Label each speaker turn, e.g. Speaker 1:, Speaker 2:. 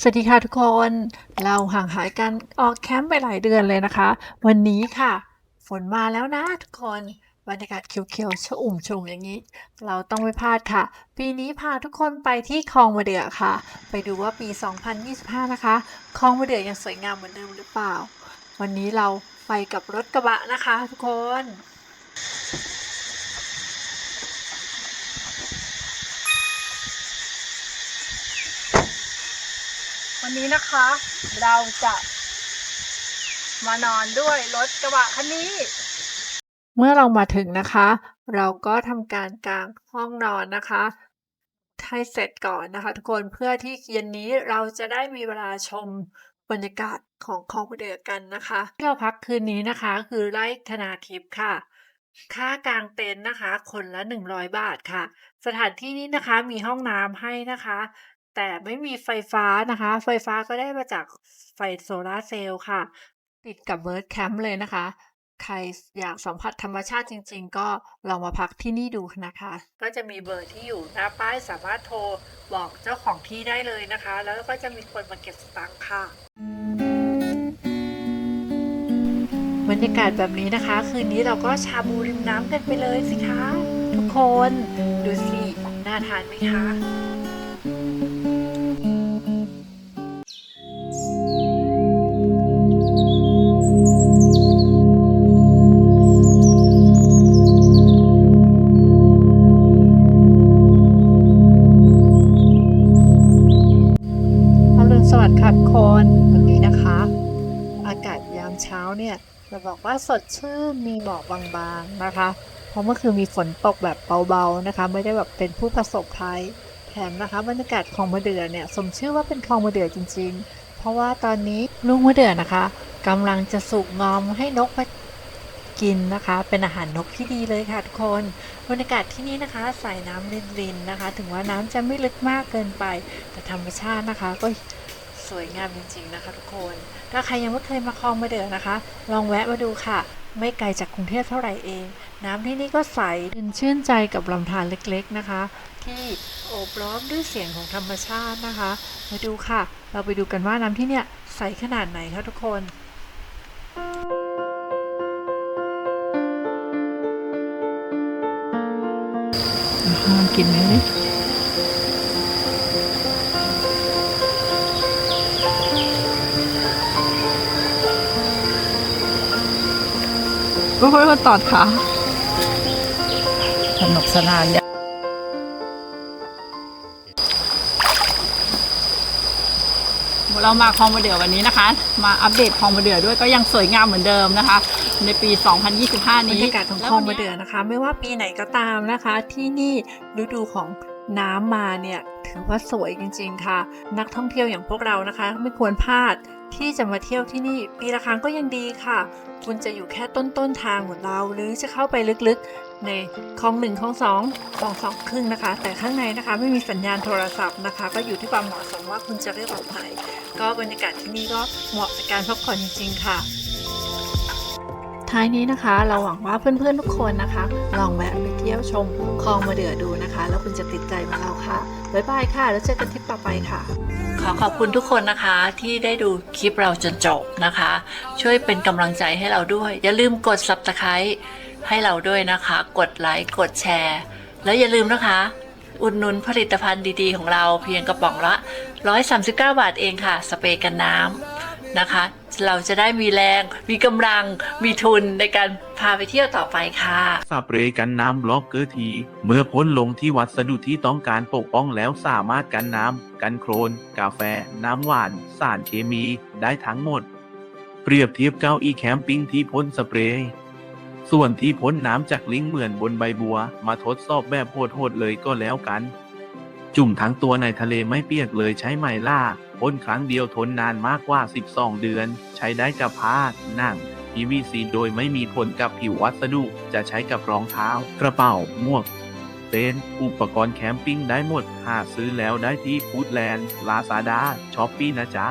Speaker 1: สวัสดีค่ะทุกคน เราห่างหายกันออกแคมป์ไปหลายเดือนเลยนะคะ วันนี้ค่ะ ฝนมาแล้วนะทุกคนบรรยากาศเขียวๆชอุ่มชุ่มอย่างนี้ เราต้องไม่พลาดค่ะ ปีนี้พาทุกคนไปที่คลองมะเดื่อค่ะ ไปดูว่าปี 2025 นะคะคลองมะเดื่อยังสวยงามเหมือนเดิมหรือเปล่า วันนี้เราไปกับรถกระบะนะคะ ทุกคน วันนี้นะคะ เราจะมานอนด้วยรถกระบะคันนี้ เมื่อเรามาถึงนะคะ เราก็ทำการกางห้องนอนนะคะให้เสร็จก่อนนะคะ ทุกคนเพื่อที่เย็นนี้เราจะได้มีเวลาชมบรรยากาศของคลองเดือกันนะคะที่เราพักคืนนี้นะคะ คือไร่ธนาทิพย์ค่ะ ค่ากางเต็นท์นะคะ คนละ 100 บาทค่ะ สถานที่นี้นะคะมีห้องน้ำให้นะคะ แต่ไม่มีไฟฟ้านะคะ ไฟฟ้าก็ได้มาจากไฟโซลาเซลล์ค่ะ ติดกับเบิร์ดแคมป์เลยนะคะ ใครอยากสัมผัสธรรมชาติจริง ๆ ก็ลองมาพักที่นี่ดูนะคะ ก็จะมีเบอร์ที่อยู่หน้าป้ายสามารถโทรบอกเจ้าของที่ได้เลยนะคะ แล้วก็จะมีคนมาเก็บสตางค์ค่ะบรรยากาศแบบนี้นะคะ คืนนี้เราก็ชาบูริมน้ำกันไปเลยสิคะ ทุกคน ดูสิ น่าทานไหมคะ วัสดิ์ค่ะทุกคนวันนี้นะคะ อากาศยามเช้าเนี่ยจะบอกว่าสดชื่นมีหมอกบางๆนะคะ เพราะเมื่อคืนมีฝนตกแบบเบาๆนะคะ ไม่ได้แบบเป็นผู้ประสบภัยแถมนะคะบรรยากาศคลองมะเดื่อเนี่ยสมชื่อว่าเป็นคลองมะเดื่อจริง ๆ เพราะว่าตอนนี้ลูกมะเดื่อนะคะกำลังจะสุกงอมให้นกมากินนะคะ เป็นอาหารนกที่ดีเลยค่ะทุกคนบรรยากาศที่นี่นะคะใส่น้ำรินๆนะคะ ถึงว่าน้ำจะไม่ลึกมากเกินไป แต่ธรรมชาตินะคะ ก็ สวยงามจริงๆนะคะทุกคน ถ้าใครยังไม่เคยมาคลองมาเดือนะคะ ลองแวะมาดูค่ะ ไม่ไกลจากกรุงเทพเท่าไหร่เอง น้ำที่นี่ก็ใสชื่นชื่นใจกับลำธารเล็กๆนะคะ ที่โอบล้อมด้วยเสียงของธรรมชาตินะคะ มาดูค่ะ เราไปดูกันว่าน้ำที่เนี่ยใสขนาดไหนคะทุกคนกินไหม เนี่ย
Speaker 2: โอ้ยมันตอดขาสนุกสนานเนี่ยเรามาคลองมะเดื่อวันนี้นะคะ มาอัปเดตคลองมะเดื่อด้วยก็ยังสวยงามเหมือนเดิมนะคะ ในปี 2025 นี้
Speaker 1: บรยากาศของคลองมะเดื่อนะคะ ไม่ว่าปีไหนก็ตามนะคะ ที่นี่ฤดูของ น้ำมาเนี่ยถือว่าสวยจริง ๆ ค่ะ นักท่องเที่ยวอย่างพวกเรานะคะ ไม่ควรพลาดที่จะมาเที่ยวที่นี่ ปีละครั้งก็ยังดีค่ะ คุณจะอยู่แค่ต้นต้นๆทางเหมือนเรา หรือจะเข้าไปลึกๆ ในคลองหนึ่งคลองสองคลองสองครึ่งนะคะ แต่ข้างในนะคะไม่มีสัญญาณโทรศัพท์นะคะ ก็อยู่ที่ความเหมาะสมว่าคุณจะเลือกแบบไหนก็บรรยากาศที่นี่ก็เหมาะกับการพักผ่อนจริงๆค่ะ ท้ายนี้นะคะ เราหวังว่าเพื่อนๆทุกคนนะคะ ลองแวะไปเที่ยวชมคลองมาเดือดูนะคะ แล้วคุณจะติดใจเหมือนเราค่ะบ๊ายบายค่ะ แล้วเจอกันทริปต่อไปค่ะ
Speaker 2: ขอขอบคุณทุกคนนะคะที่ได้ดูคลิปเราจนจบนะคะ ช่วยเป็นกำลังใจให้เราด้วย อย่าลืมกด subscribe ให้เราด้วยนะคะ กดไลค์กดแชร์ แล้วอย่าลืมนะคะ อุดหนุนผลิตภัณฑ์ดีๆ ของเราเพียงกระป๋องละ 139 บาทเองค่ะ สเปรย์กันน้ำนะคะ เราจะได้มีแรง มีกำลัง มีทุนในการพาไปเที่ยวต่อไปค่ะ
Speaker 3: สเรย์กันน้ำบล็อกเกอร์ที เมื่อพ่นลงที่วัสดุที่ต้องการปกป้องแล้วสามารถกันน้ำ กันโครน กาแฟ น้ำหวาน สารเคมี ได้ทั้งหมด เปรียบเทียบเก้าอี้แคมปิ้งที่พ่นสเปรย์ส่วนที่พ้นน้ำจากลิงเหมือนบนใบบัว มาทดสอบแบบโหดๆเลยก็แล้วกัน จุ่มทั้งตัวในทะเลไม่เปียกเลยใช้ไมล่าพ่นครั้งเดียวทนนานมากกว่า 12 เดือน ใช้ได้กับผ้าหนัง PVC โดยไม่มีผลกับผิววัสดุ จะใช้กับรองเท้า กระเป๋า หมวกเต็นท์อุปกรณ์แคมปิ้งได้หมด หาซื้อแล้วได้ที่ฟูดแลนด์ลาซาด้าช้อปปี้นะจ๊ะ